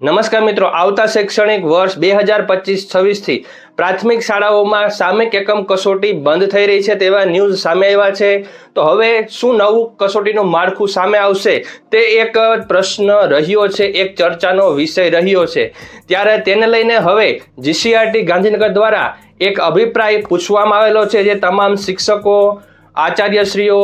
નમસ્કાર મિત્રો, આવતા શૈક્ષણિક વર્ષ બે હજાર પચીસ છવ્વીસથી પ્રાથમિક શાળાઓમાં સામયિક એકમ કસોટી બંધ થઈ રહી છે તેવા ન્યૂઝ સામે આવ્યા છે. તો હવે શું નવું કસોટીનું માળખું સામે આવશે તે એક પ્રશ્ન રહ્યો છે, એક ચર્ચાનો વિષય રહ્યો છે. ત્યારે તેને લઈને હવે જીસીઆરટી ગાંધીનગર દ્વારા એક અભિપ્રાય પૂછવામાં આવેલો છે જે તમામ શિક્ષકો, આચાર્યશ્રીઓ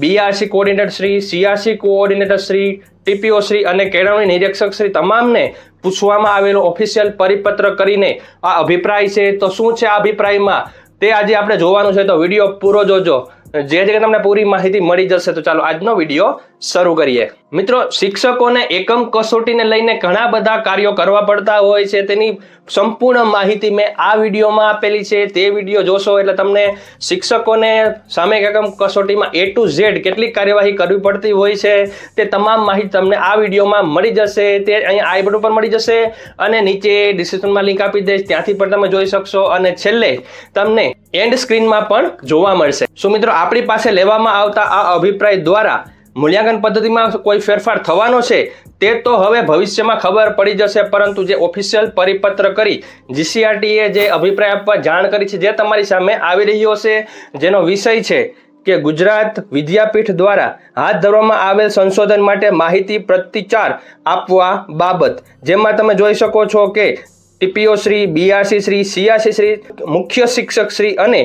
BRC coordinator Shri CRC coordinator Shri TPO Shri અને કેળવણી નિરીક્ષક શ્રી તમામને પૂછવામાં આવેલો ઓફિશિયલ પરિપત્ર કરીને આ અભિપ્રાય છે. તો શું છે આ અભિપ્રાયમાં? તે આજે આપણે જોવાનું છે. તો વીડિયો પૂરો જોજો. જે જગ્યાએ તમને પૂરી માહિતી મળી જશે તો ચાલો આજનો વીડિયો શરૂ કરીએ. મિત્રો, શિક્ષકોને એકમ કસોટીને લઈને ઘણા બધા કાર્યો કરવા પડતા હોય છે. તેની સંપૂર્ણ માહિતી મેં આ વિડીયોમાં આપેલી છે. તે વીડિયો જોશો એટલે તમને શિક્ષકોને સામે એકમ કસોટીમાં એ ટુ ઝેડ કેટલી કાર્યવાહી કરવી પડતી હોય છે તે તમામ માહિતી તમને આ વિડીયોમાં મળી જશે. તે અહીંયા આઈ બટન પર મળી જશે અને નીચે ડિસ્ક્રિપ્શનમાં લિંક આપી દઈશ. ત્યાંથી પણ તમે જોઈ શકશો અને છેલ્લે તમને એન્ડ સ્ક્રીનમાં પણ જોવા મળશે. શું મિત્રો આપણી પાસે લેવામાં આવતા આ અભિપ્રાય દ્વારા મૂલ્યાંકન પદ્ધતિમાં કોઈ ફેરફાર થવાનો છે, તે તો હવે ભવિષ્યમાં ખબર પડી જશે. પરંતુ જે ઓફિશિયલ પરિપત્ર કરી જીસીઆરટીએ જે અભિપ્રાય આપવા જાણ કરી છે, જે તમારી સામે આવી રહ્યો છે, જેનો વિષય છે કે ગુજરાત વિદ્યાપીઠ દ્વારા હાથ ધરવામાં આવેલ સંશોધન માટે માહિતી પ્રતિચાર આપવા બાબત, જેમાં તમે જોઈ શકો છો કે TPO Shri BRC Shri CRC Shri, મુખ્ય શિક્ષક શ્રી અને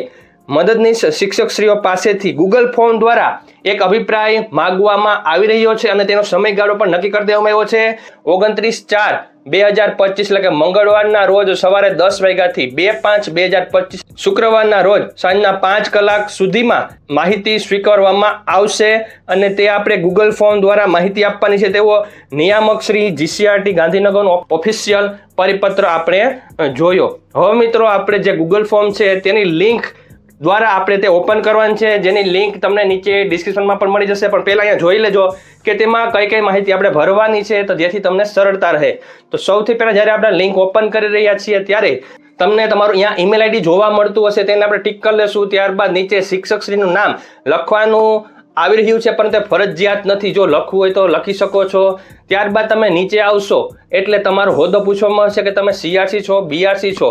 મદદનીશ શિક્ષકશ્રીઓ પાસેથી ગૂગલ ફોર્મ દ્વારા એક અભિપ્રાય માગવામાં આવી રહ્યો છે અને તેનો સમયગાળો પણ નક્કી કરી દેવામાં આવ્યો છે. ઓગણત્રીસ ચાર બે હજાર પચીસ, એટલે કે મંગળવારના રોજ સવારે દસ વાગ્યાથી બે પાંચ બે હજાર પચીસ, શુક્રવારના રોજ સાંજના પાંચ કલાક સુધીમાં માહિતી સ્વીકારવામાં આવશે અને તે આપણે ગૂગલ ફોર્મ દ્વારા માહિતી આપવાની છે. તેવો નિયામક શ્રી જીસીઆરટી ગાંધીનગરનો ઓફિશિયલ પરિપત્ર આપણે જોયો. હવે મિત્રો, આપણે જે ગૂગલ ફોર્મ છે, તેની લિંક દ્વારા આપણે તે ઓપન કરવાની છે. જેની લિંક તમને નીચે ડિસ્ક્રિપ્શનમાં પણ મળી જશે. પણ પહેલાં અહીંયા જોઈ લેજો કે તેમાં કઈ કઈ માહિતી આપણે ભરવાની છે તો જેથી તમને સરળતા રહે. તો સૌથી પહેલાં જ્યારે આપણે લિંક ઓપન કરી રહ્યા છીએ ત્યારે તમને તમારું અહીંયા ઈમેલ આઈડી જોવા મળતું હશે. તેને આપણે ટીક કરી લેશું. ત્યારબાદ નીચે શિક્ષકશ્રીનું નામ લખવાનું આવી રહ્યું છે. પણ તે ફરજિયાત નથી. જો લખવું હોય તો લખી શકો છો. ત્યારબાદ તમે નીચે આવશો એટલે તમારો હોદ્દો પૂછવામાં આવશે કે તમે સીઆરસી છો બીઆરસી છો.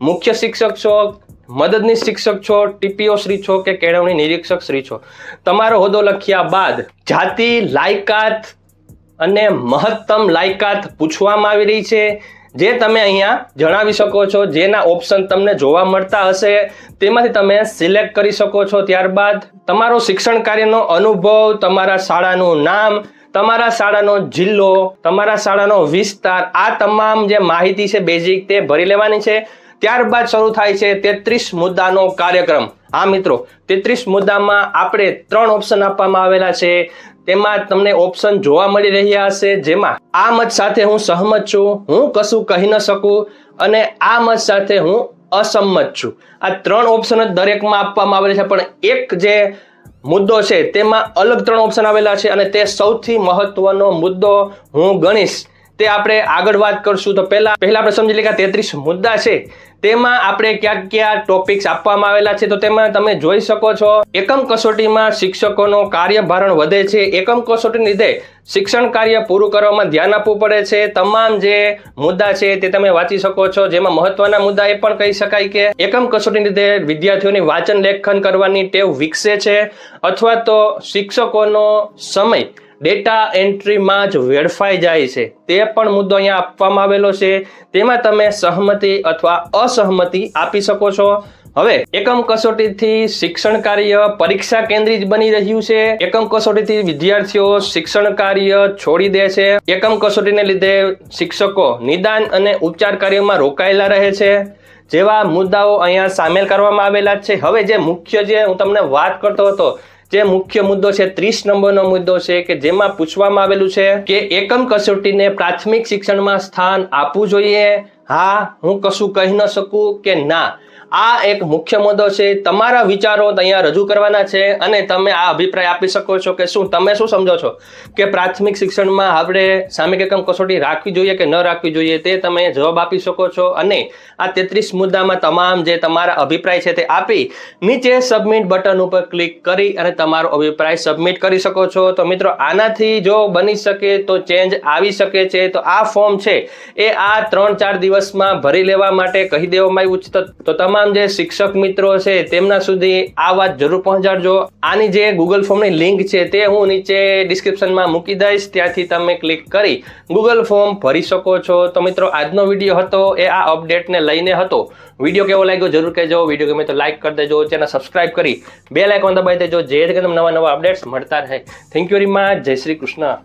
મુખ્ય શિક્ષક છો મદદનીશ શિક્ષક છો, ટીપીઓ શ્રી છો કે કેળવણી નિરીક્ષક શ્રી છો? તમારો હોદ્દો લખ્યા બાદ જાતિ, લાયકાત અને મહત્તમ લાયકાત પૂછવામાં આવી રહી છે. જે તમે અહીંયા જણાવી શકો છો, જેના ઓપ્શન તમને જોવા મળતા હશે, તેમાંથી તમે સિલેક્ટ કરી શકો છો. ત્યારબાદ તમારો શિક્ષણ કાર્યનો અનુભવ, તમારા શાળાનું નામ, તમારા શાળાનો જિલ્લો, તમારા શાળાનો વિસ્તાર, આ તમામ જે માહિતી છે બેઝિક તે ભરી લેવાની છે. ત્યારબાદ શરૂ થાય છે તેત્રીસ મુદ્દાનો કાર્યક્રમ. હા, મિત્રો, તેત્રીસ મુદ્દામાં આપણે ત્રણ ઓપ્શન આપવામાં આવેલા છે. તેમાં તમને ઓપ્શન જોવા મળી રહ્યા હશે, જેમાં આ મત સાથે હું સહમત છું, હું કશું કહી ન શકું અને આ મત સાથે હું અસંમત છું. આ ત્રણ ઓપ્શન જ દરેકમાં આપવામાં આવેલા છે, પણ એક જે મુદ્દો છે તેમાં અલગ ત્રણ ઓપ્શન આવેલા છે અને તે સૌથી મહત્વનો મુદ્દો હું ગણીશ. તે આપણે આગળ વાત કરશું. તો પહેલા પહેલા આપણે સમજી લઈએ કે તેત્રીસ મુદ્દા છે. તેમાં આપણે ક્યાં ક્યાં ટોપિક્સ આપવામાં આવેલા છે. તો તેમાં તમે જોઈ શકો છો, એકમ કસોટીમાં શિક્ષકોનો કાર્યભારણ વધે છે. એકમ કસોટીને લીધે શિક્ષણ કાર્ય પૂરું કરવામાં ધ્યાન આપવું પડે છે. તમામ જે મુદ્દા છે તે તમે વાંચી શકો છો. જેમાં મહત્વના મુદ્દા એ પણ કહી શકાય કે એકમ કસોટીને લીધે વિદ્યાર્થીઓની વાંચન, લેખન કરવાની ટેવ વિકસે છે. અથવા તો શિક્ષકોનો સમય ડેટા એન્ટ્રીમાં જ વેડફાઈ જાય છે. તે પણ મુદ્દો અહીંયા આપવામાં આવેલો છે. તેમાં તમે સહમતિ અથવા અસહમતિ આપી શકો છો. હવે, એકમ કસોટીથી શિક્ષણ કાર્ય પરીક્ષા કેન્દ્રિત બની રહ્યું છે. એકમ કસોટીથી વિદ્યાર્થીઓ શિક્ષણ કાર્ય છોડી દે છે. એકમ કસોટીને લીધે શિક્ષકો નિદાન અને ઉપચાર કાર્યમાં રોકાયેલા રહે છે. જેવા મુદ્દાઓ અહીંયા સામેલ કરવામાં આવેલા છે. હવે જે મુખ્ય જે હું તમને વાત કરતો હતો જે મુખ્ય મુદ્દો છે, ત્રીસ નંબરનો મુદ્દો છે કે જેમાં પૂછવામાં આવેલું છે કે એકમ કસોટીને પ્રાથમિક શિક્ષણમાં સ્થાન આપવું જોઈએ? હા, હું કશું કહી ન શકું કે ના? આ એક મુખ્ય મુદ્દો છે. તમારા વિચારો અહીંયા રજૂ કરવાના છે અને તમે આ અભિપ્રાય આપી શકો છો કે શું, તમે શું સમજો છો? કે પ્રાથમિક શિક્ષણમાં આપણે સામે એકમ કસોટી રાખવી જોઈએ કે ન રાખવી જોઈએ તે તમે જવાબ આપી શકો છો. અને આ તેત્રીસ મુદ્દામાં તમામ જે તમારા અભિપ્રાય છે તે આપી નીચે સબમિટ બટન ઉપર ક્લિક કરી અને તમારો અભિપ્રાય સબમિટ કરી શકો છો. તો મિત્રો, આનાથી જો બની શકે તો ચેન્જ આવી શકે છે. તો આ ફોર્મ છે એ આ ત્રણ ચાર દિવસમાં ભરી લેવા માટે કહી દેવામાં આવ્યું છે. તો- તો તમામ જે શિક્ષક મિત્રો છે, તેમના સુધી આ વાત જરૂર પહોંચાડજો. આની જે ગૂગલ ફોર્મની લિંક છે, તે હું નીચે ડિસ્ક્રિપ્શનમાં મૂકી દઈશ. ત્યાંથી તમે ક્લિક કરી ગૂગલ ફોર્મ ભરી શકો છો. તો મિત્રો, આજનો વીડિયો હતો, એ આ અપડેટને લઈને હતો. વીડિયો કેવો લાગ્યો જરૂર કહેજો. વીડિયો ગમે તો લાઇક કરી દેજો, ચેનલ સબસ્ક્રાઇબ કરી બે લાઇકોન દબાવી દેજો જે તમને નવા નવા અપડેટ્સ મળતા રહે. થેન્ક યુ વેરી મચ જય શ્રી કૃષ્ણ.